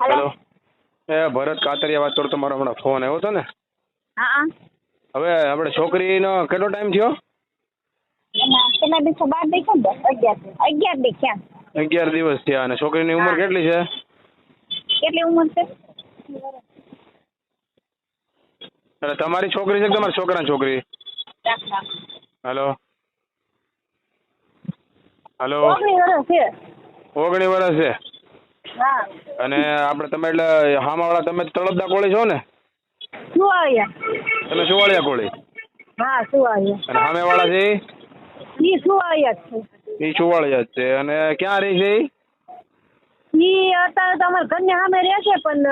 Hello એ ભરત કાતરિયા વાત કરું તમારો હમણાં ફોન આવ્યો હતો ને? હા હવે આપણે છોકરીનો કેટલો ટાઈમ થયો? કેટલા દિવસો બાર ને અગિયાર દેખ્યા અગિયાર દિવસ થયા અને છોકરીની ઉંમર કેટલી છે? કેટલી ઉંમર છે? એટલે તમારી છોકરી છે કે તમારા છોકરાની છોકરી? હેલો હેલો ઓગણી વર્ષ છે. ઓગણી વર્ષ છે. અને આપણે તમે એટલે હામાવાળા તમે તળપદા કોળી છો ને? સુવાળિયા. તમે સુવાળિયા કોળી? હા સુવાળિયા. અને હામેવાળા છે ઈ? સુવાળિયા છે. ઈ સુવાળિયા છે. અને ક્યાં રહે છે ઈ? અત્યારે તો અમારા ઘરની સામે રહે છે પણ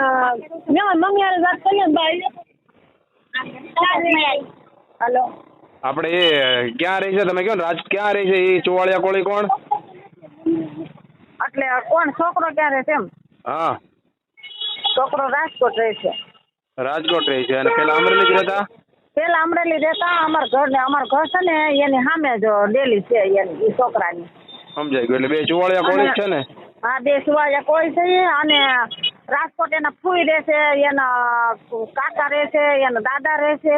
મેં મારી મમ્મી હારે વાત કરી ને બાઈ હલો. આપણે એ ક્યાં રહે છે? તમે કહો ને? રાજ ક્યાં રહે છે એ ચોવાળિયા કોળી કોણ? એટલે કોણ? છોકરો ક્યાં રહે છે એમ? હા. છોકરો રાજકોટ રહે છે. રાજકોટ રહે છે. અને પેલા અમરેલી જ રહેતા? પેલા અમરેલી રહેતા. અમાર ઘર ને અમાર ઘર છે ને એની સામે જ ડેલી છે એની છોકરાની. સમજાય ગયું. એટલે બે ચુવાળિયા કોળી છે ને? હા બે ચુવાળિયા કોઈ છે અને રાજકોટ એના ફૂઈ રહેશે એના કાકા રહેશે એના દાદા રહેશે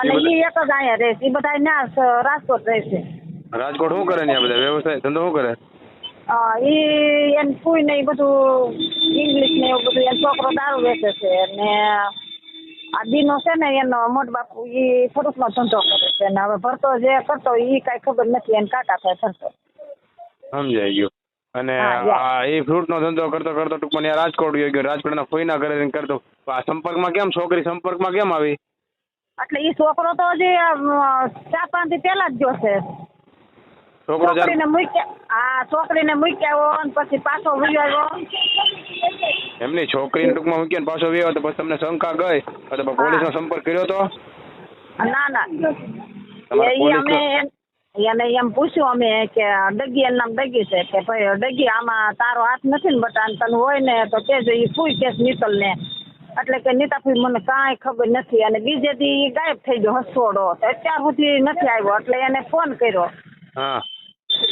અને એ એક જ અહીંયા રહેશે એ બધા ત્યાં રાજકોટ રહેશે રાજકોટ શું કરે ને બધા? વ્યવસાય ધંધો શું કરે? ઈ એન ફૂઈ ને એ બધું ઇંગ્લિશ ને એવું બધું એનો છોકરો દારૂ વેચે છે ને આ દીનો છે ને એનો મોટ બાપુ એ ફરૂટનો ધંધો કરે છે ને હવે ભરતો જે કરતો એ કાંઈ ખબર નથી એને કાકા થાય ભરતો સમજાઈ ગયું અને આ એ ફ્રૂટનો ધંધો કરતો કરતો ટૂંકમાં ત્યાં રાજકોટ ગયો ગયો રાજકોટના ફોઈના ઘરે કરતો આ સંપર્કમાં કેમ છોકરી સંપર્કમાં કેમ આવી એટલે એ છોકરો તો હજી ચાર પાંચથી પહેલા જ ગયો છે છોકરો જ્યારે છોકરીને મૂક્યા હા છોકરીને મૂક્યા આવ્યો અને પછી પાછો વયો આવ્યો. એમની છોકરીને ટૂંકમાં મૂકીને પાછો વ્યો તો પછી તમને શંકા ગઈ? તો પોલીસનો સંપર્ક કર્યો તો? ના ના. અમે એને એમ પૂછ્યું અમે કે ડગી એનું નામ ડગી છે કે ભાઈ ડગી આમાં તારો હાથ નથી ને બટા તને હોય ને તો કેજો એ ફૂઈ કેસ નીતલ ને એટલે કે નીતાફી મને કાંઈ ખબર નથી. અને બીજે દી ગાયબ થઈ ગયો હસોડો અત્યાર સુધી નથી આવ્યો એટલે એને ફોન કર્યો. હા.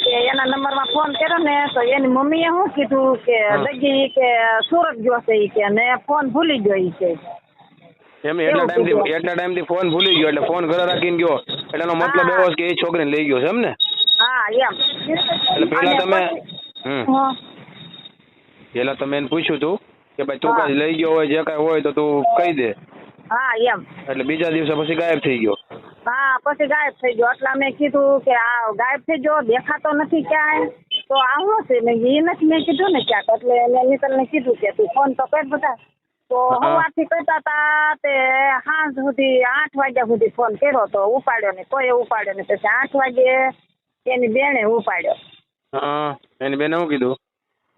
કે એના નંબરમાં ફોન કર્યો ને તો એની મમ્મીએ શું કીધું કે હા. કે સુરત ગયો છે કે ને ફોન ભૂલી ગયો છે એમ એટલા ટાઈમથી. એટલા ટાઈમથી ફોન ભૂલી ગયો એટલે ફોન ઘરે રાખીને ગયો એટલે એનો મતલબ. એવો કે એ છોકરીને લઈ ગયો છે એમ ને હા એમ એટલે પેલા તમે હમ. પેલા તમે એને પૂછ્યું તું કે ભાઈ તું કઈ લઈ ગયો હોય જે કઈ હોય તો તું કહી દે હા એમ એટલે બીજા દિવસે પછી ગાયબ થઈ ગયો હા પછી ગાયબ થઈ ગયો. એટલે મેં કીધું કે આ ગાયબ થઈ ગયો દેખાતો નથી ક્યાંય. તો આવો છે મેં એ નથી મેં કીધું ને ક્યાંક. એટલે મેં નીતલને કીધું કે તું ફોન તો કર બધા. તો હા. સવારથી કરતા હતા તે સાંજ સુધી આઠ વાગ્યા સુધી ફોન કર્યો તો ઉપાડ્યો ને તોય ઉપાડ્યો ને પછી આઠ વાગે એની બેને ઉપાડ્યો. એની બેને શું કીધું?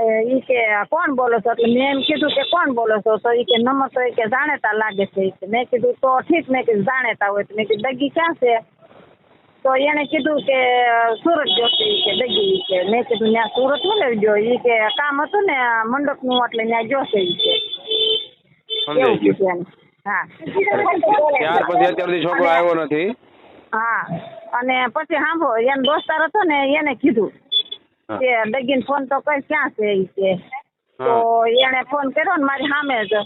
એ કે કોણ બોલો છો? એટલે મેં એમ કીધું કે કોણ બોલો છો? તો એ કે નંબર તો ઈ કે જાણેતા લાગે છે કે. મેં કીધું તો ઠીક મેં કીધું જાણેતા હોય તો. મેં કીધું દગી ક્યાં છે? તો એણે કીધું કે સુરત ગયો છે કે દગી કે. મેં કીધું ત્યાં સુરત હું લેવી ગયો? ઈ કે કામ હતું ને મંડપનું એટલે ત્યાં ગયો છે ઈ કે. હા. ત્યાર પછી અત્યાર સુધી છોકરો અને- આવ્યો નથી. હા. અને પછી સાંભળો એને દોસ્તાર હતો ને એને કીધું. કે ડગીને ફોન તો કઈ ક્યાં છે ઈ કે? તો એને ફોન કર્યો ને મારી સામે જ.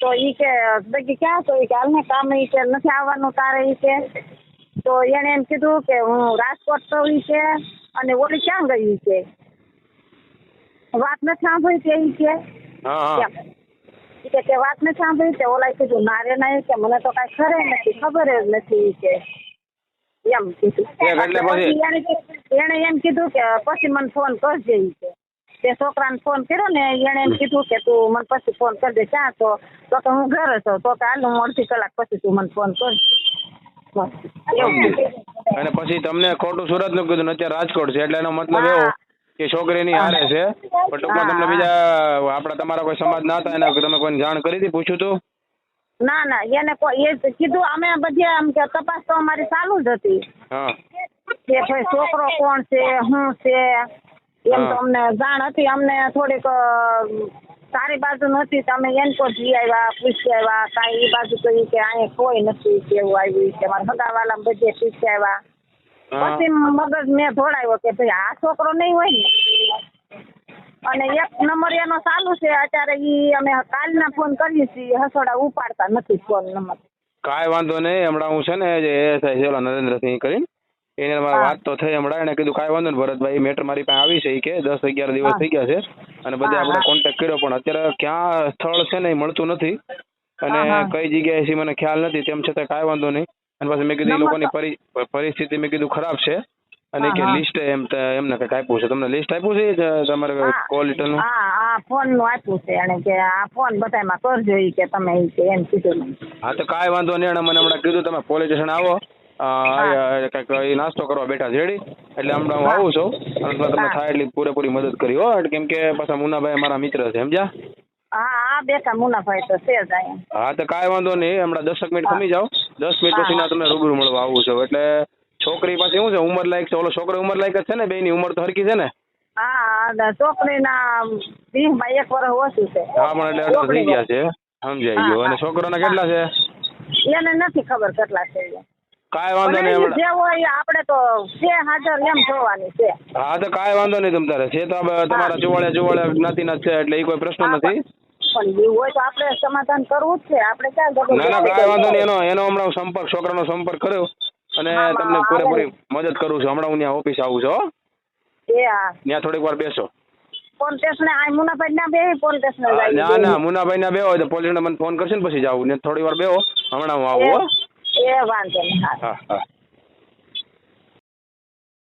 તો ઈ કે ડગી ક્યાં તો ઈ કે હાલ ને કામ ઈ કે નથી આવવાનું તારે ઈ કે. તો એને એમ કીધું કે હું રાજકોટ તો ઈ છે અને ઓલી ક્યાં ગઈ છે વાત નથી સાંભળી કે ઈ કે? કે વાત નથી સાંભળી તે ઓલા કીધું ના રે ના કે મને તો કઈ ખરે નથી ખબર જ નથી ઈ કે. એમ કીધું એને એણે એમ કીધું કે પછી મને ફોન કરજે કે. તે છોકરાને ફોન કર્યો ને એણે એમ કીધું કે તું મને પછી ફોન કરજે ક્યાં છો? તો કે હું ઘરે છું. તો કે હાલ હું અડધી કલાક પછી તું મને ફોન કરજે. અને પછી તમને ખોટું સુરતનું કીધું અત્યારે રાજકોટ છે. એટલે એનો મતલબ એવો કે છોકરીની હારે છે. પણ ટૂંકમાં તમને બીજા આપડા તમારા કોઈ સમાજ ના હતા એના તમે કોઈને જાણ કરી હતી? પૂછ્યું તું. ના ના. એને કોઈ એ કીધું. અમે બધી આમ કે તપાસ તો અમારી ચાલુ જ હતી. હા. કે ભાઈ છોકરો કોણ છે શું છે? એમ તો અમને જાણ હતી અમને થોડીક સારી બાજુ નથી તમે અમે એને તો જી આવ્યા પૂછી આવ્યા કાંઈ એ બાજુ તો કે અહીંયા કોઈ નથી કેવું આવ્યું કે મારા હગાવાલા બધે પૂછી આવ્યા. પછી મગજ મેં ભોળાયો કે ભાઈ આ છોકરો નહીં હોય ને. અને એક નંબર એનો ચાલુ છે અત્યારે ઈ અમે કાલના ફોન કરીએ છીએ હસોડા ઉપાડતા નથી ફોન નંબર. કાંઈ વાંધો નહીં હમણાં હું છે ને જે એસઆઈ છે નરેન્દ્રસિંહ કરીને એને મારે વાત તો થઈ હમણાં. એને કીધું કાંઈ વાંધો નહીં ભરતભાઈ મેટર મારી પાસે આવી છે. કે દસ અગિયાર દિવસ. થઈ ગયા છે. અને બધે આપણે. કોન્ટેક્ટ કર્યો પણ અત્યારે ક્યાં સ્થળ છે ને એ મળતું નથી. અને. કઈ જગ્યાએ છે મને ખ્યાલ નથી. તેમ છતાં કાંઈ વાંધો નહીં. અને પછી મેં કીધું એ લોકોની પરિસ્થિતિ મેં કીધું ખરાબ છે. અને કે લિસ્ટ એમ એમને કંઈક આપ્યું છે. તમને લિસ્ટ આપ્યું છે તમારે હા. કોલ લિટરનું હા ફોનનું આપ્યું છે. અને કે આ ફોન બધામાં કરજો કે તમે કે એમ કીધું હા તો કાંઈ વાંધો નહીં. મને હમણાં કીધું તમે પોલીસ સ્ટેશન આવો. કંઈક એ નાસ્તો કરવા બેઠા છે રેડી એટલે હમણાં હું આવું છું. અને તમે થાય એટલી પૂરેપૂરી મદદ કરી હો. કેમ કે પાછા મુનાભાઈ મારા મિત્ર છે સમજ્યા? હા મુનાભાઈ તો છે જ હા તો કાંઈ વાંધો નહીં. હમણાં દસક મિનિટ. ખમી જાઓ. દસ મિનિટ પછી ના તમને રૂબરૂ મળવા આવું છું. એટલે છોકરી પાસે શું છે? ઉંમર લાયક છે. ઓલો છોકરો ઉંમર લાયક જ છે ને? બેયની ઉંમર તો હરકી છે ને? હા છોકરીના વીસમાં એક વર્ષ ઓછું છે. હા પણ એટલે અઢાર થઈ ગયા છે. સમજાઈ ગયો. અને છોકરો છોકરાના કેટલા છે? એને નથી ખબર કેટલા છે. કાંઈ વાંધો નહીં હમણાં જે હોય આપણે તો છે હાજર એમ જોવાની છે. હા તો કાંઈ વાંધો નહીં તમ તારે. છે તો તમારા ચુવાળે ચુવાળે જ્ઞાતિના જ છે એટલે એ કોઈ પ્રશ્ન નથી. પણ એવું હોય તો આપણે સમાધાન કરવું જ છે. આપણે ક્યાં ના ના કાંઈ વાંધો નહીં. એનો એનો હમણાં સંપર્ક છોકરાનો સંપર્ક કર્યો અને તમને પૂરેપૂરી મદદ કરું છું. હમણાં હું ત્યાં ઓફિસ આવું છું હો. એ હા. ત્યાં થોડીક વાર બેસો. પોલીસ મુનાભાઈ ના બે પોલીસ ના મુનાભાઈ ના બેહો હોય તો પોલીસને મને ફોન કરશે ને પછી જાવ ને થોડી વાર બેહો. હમણાં હું આવું હો. એ વાંધો નહીં હા. હા